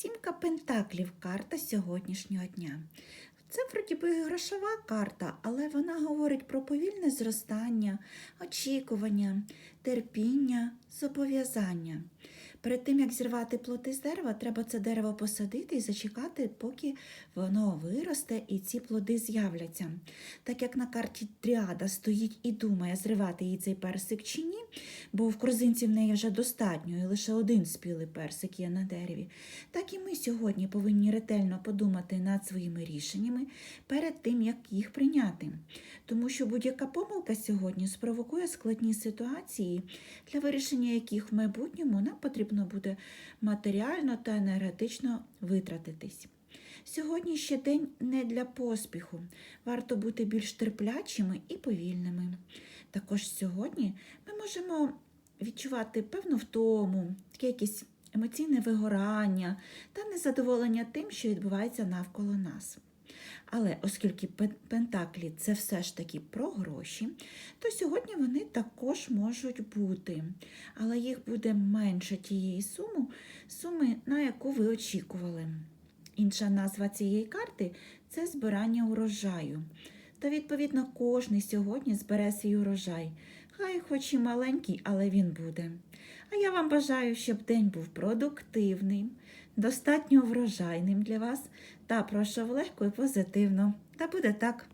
Сімка пентаклів карта сьогоднішнього дня. Це вроді би грошова карта, але вона говорить про повільне зростання, очікування, терпіння, зобов'язання. Перед тим, як зірвати плоти з дерева, треба це дерево посадити і зачекати, поки воно виросте і ці плоди з'являться. Так як на карті тріада стоїть і думає, зривати їй цей персик чи ні, бо в корзинці в неї вже достатньо, і лише один спілий персик є на дереві. Так і ми сьогодні повинні ретельно подумати над своїми рішеннями перед тим, як їх прийняти. Тому що будь-яка помилка сьогодні спровокує складні ситуації, для вирішення яких в майбутньому нам потрібно буде матеріально та енергетично витратитись. Сьогодні ще день не для поспіху. Варто бути більш терплячими і повільними. Також сьогодні ми можемо відчувати певну втому, таке якесь емоційне вигорання та незадоволення тим, що відбувається навколо нас. Але оскільки пентаклі це все ж таки про гроші, то сьогодні вони також можуть бути. Але їх буде менше тієї суми, суми, на яку ви очікували. Інша назва цієї карти це збирання урожаю. То, відповідно, кожний сьогодні збере свій урожай. Хай хоч і маленький, але він буде. А я вам бажаю, щоб день був продуктивним, достатньо врожайним для вас та пройшов легко і позитивно. Та буде так.